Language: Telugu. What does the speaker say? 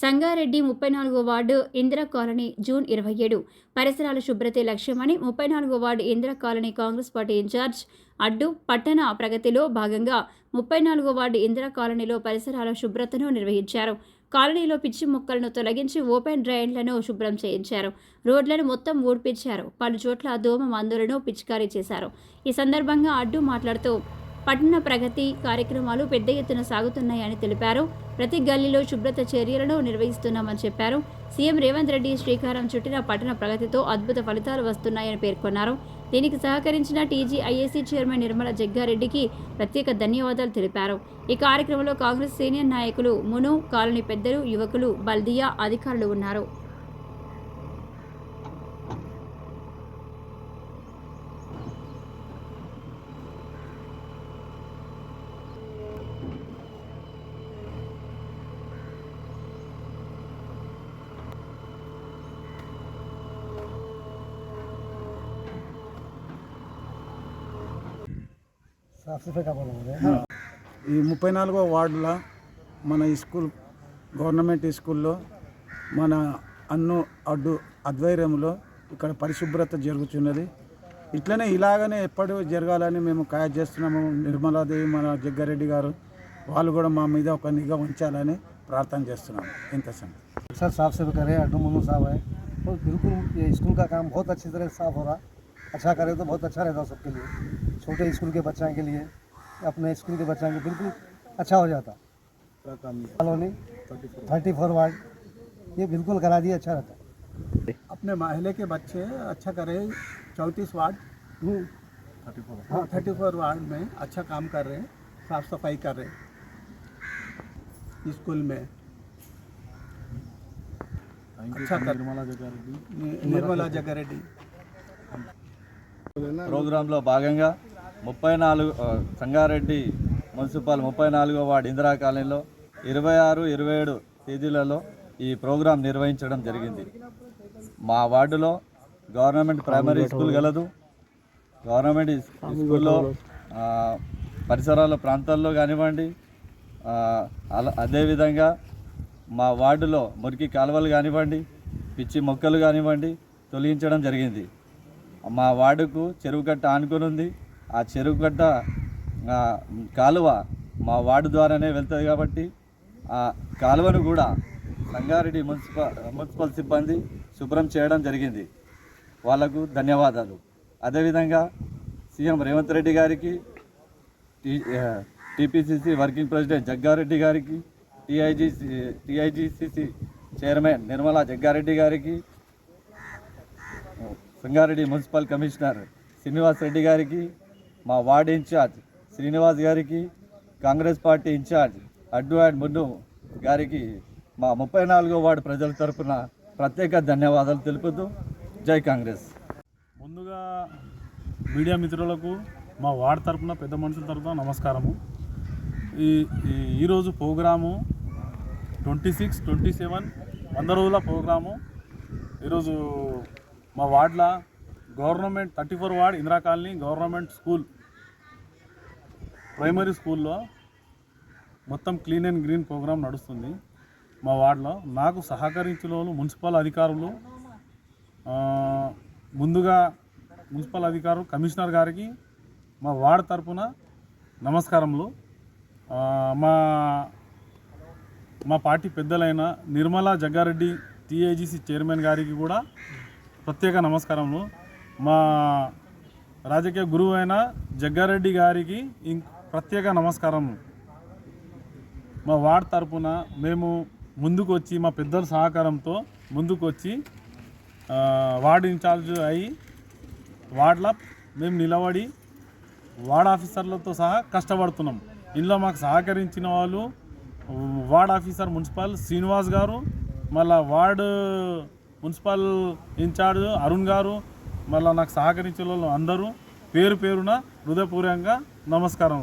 సంగారెడ్డి ముప్పై నాలుగో వార్డు ఇందిరా కాలనీ జూన్ ఇరవై ఏడు. పరిసరాల శుభ్రతే లక్ష్యమని ముప్పై నాలుగో ward Indira colony Congress party incharge Addu పట్టణ ప్రగతిలో భాగంగా ముప్పై నాలుగో వార్డు ఇందిరా కాలనీలో పరిసరాల శుభ్రతను నిర్వహించారు. కాలనీలో పిచ్చి మొక్కలను తొలగించి ఓపెన్ డ్రైన్లను శుభ్రం చేయించారు. రోడ్లను మొత్తం ఊడ్పించారు. పలు చోట్ల దోమ మందులను పిచికారీ చేశారు. ఈ సందర్భంగా అడ్డు మాట్లాడుతూ పట్టణ ప్రగతి కార్యక్రమాలు పెద్ద ఎత్తున సాగుతున్నాయని తెలిపారు. ప్రతి గల్లీలో శుభ్రత చర్యలను నిర్వహిస్తున్నామని చెప్పారు. సీఎం రేవంత్ రెడ్డి శ్రీకారం చుట్టిన పట్టణ ప్రగతితో అద్భుత ఫలితాలు వస్తున్నాయని పేర్కొన్నారు. దీనికి సహకరించిన టీజీఐఏసీ చైర్మన్ నిర్మల జగ్గారెడ్డికి ప్రత్యేక ధన్యవాదాలు తెలిపారు. ఈ కార్యక్రమంలో కాంగ్రెస్ సీనియర్ నాయకులు మును కాలనీ పెద్దలు యువకులు బల్దియా అధికారులు ఉన్నారు. ఈ ముప్పై నాలుగో వార్డులో మన ఈ స్కూల్ గవర్నమెంట్ ఈ స్కూల్లో మన అన్ను అడ్డు ఆధ్వర్యంలో ఇక్కడ పరిశుభ్రత జరుగుతున్నది ఇట్లనే ఇలాగనే ఎప్పుడు జరగాలని మేము ఖాయ చేస్తున్నాము నిర్మలాదేవి మన జగ్గారెడ్డి గారు వాళ్ళు కూడా మా మీద ఒక నిఘా ఉంచాలని ప్రార్థన చేస్తున్నాము ఇంత సంగతి सर साफ सफाई करे अड्डू मनु साहब है और बिल्कुल ये स्कूल का काम बहुत अच्छी तरह से साफ हो रहा अच्छा करे तो बहुत अच्छा रहता सबके लिए। छोटे स्कूल के बच्चों के लिए अपने स्कूल के बच्चों के बिल्कुल अच्छा हो जाता। कॉलोनी थर्टी फोर वार्ड ये बिल्कुल करा दिए अच्छा रहता अपने महल्ले के बच्चे अच्छा करे चौंतीस वार्ड। हम्म, हाँ थर्टी फोर वार्ड में अच्छा काम कर रहे हैं साफ़ सफ़ाई कर रहे हैं। स्कूल में। अच्छा कर नि- निर्मला जग्गारेड्डी ప్రోగ్రాంలో భాగంగా ముప్పై నాలుగు సంగారెడ్డి మున్సిపల్ ముప్పై నాలుగో వార్డు ఇందిరా కాలనీలో ఇరవై ఆరు ఇరవై ఏడు తేదీలలో ఈ ప్రోగ్రాం నిర్వహించడం జరిగింది. మా వార్డులో గవర్నమెంట్ ప్రైమరీ స్కూల్ గలదు. గవర్నమెంట్ స్కూల్లో ఆ, పరిసరాల ప్రాంతాల్లో కానివ్వండి అదేవిధంగా మా వార్డులో మురికి కాలువలు కానివ్వండి పిచ్చి మొక్కలు కానివ్వండి తొలగించడం జరిగింది. మా వార్డుకు చెరువు కట్ట ఆనుకొని ఉంది. ఆ చెరువు కట్ట కాలువ మా వార్డు ద్వారానే వెళ్తుంది కాబట్టి ఆ కాలువను కూడా సంగారెడ్డి మున్సిపల్ మున్సిపల్ సిబ్బంది శుభ్రం చేయడం జరిగింది. వాళ్ళకు ధన్యవాదాలు. అదేవిధంగా సీఎం రేవంత్ రెడ్డి గారికి టీపీసీసీ వర్కింగ్ ప్రెసిడెంట్ జగ్గారెడ్డి గారికి TIGC TIGCC chairman Nirmala Jaggareddy గారికి సంగారెడ్డి మున్సిపల్ కమిషనర్ శ్రీనివాస్ రెడ్డి గారికి మా వార్డ్ ఇన్ఛార్జ్ శ్రీనివాస్ గారికి Congress party incharge Addu and Munnu గారికి మా ముప్పై నాలుగో వార్డు ప్రజల తరఫున ప్రత్యేక ధన్యవాదాలు తెలుపుతూ జై కాంగ్రెస్. ముందుగా మీడియా మిత్రులకు మా వార్డ్ తరఫున పెద్ద మనుషుల తరపున నమస్కారము. ఈ ఈ- ఈరోజు programme twenty six twenty seven వంద రోజుల ప్రోగ్రాము. ఈరోజు మా వార్డ్ల government thirty four ward Indira colony government school primary స్కూల్లో మొత్తం క్లీన్ అండ్ గ్రీన్ ప్రోగ్రాం నడుస్తుంది. మా వార్డులో నాకు సహకరించిన వాళ్ళు మున్సిపల్ అధికారులు ముందుగా మున్సిపల్ అధికారులు కమిషనర్ గారికి మా వార్డు తరపున నమస్కారములు. మా మా పార్టీ పెద్దలైన నిర్మలా జగ్గారెడ్డి టీఐజీసీ చైర్మన్ గారికి కూడా ప్రత్యేక నమస్కారములు. మా రాజకీయ గురువు అయిన జగ్గారెడ్డి గారికి ప్రత్యేక నమస్కారం మా వార్డ్ తరపున మేము ముందుకు వచ్చి మా పెద్దల సహకారంతో ముందుకు వచ్చి వార్డ్ ఇన్ఛార్జ్ అయ్యి వార్డ్లో మేము నిలబడి వార్డ్ ఆఫీసర్లతో సహా కష్టపడుతున్నాం. ఇందులో మాకు సహకరించిన వాళ్ళు వార్డ్ ఆఫీసర్ మున్సిపల్ శ్రీనివాస్ గారు మళ్ళా వార్డు మున్సిపల్ ఇన్ఛార్జ్ అరుణ్ గారు మళ్ళీ నాకు సహకరించిన వాళ్ళు అందరూ పేరు పేరున హృదయపూర్వకంగా నమస్కారం.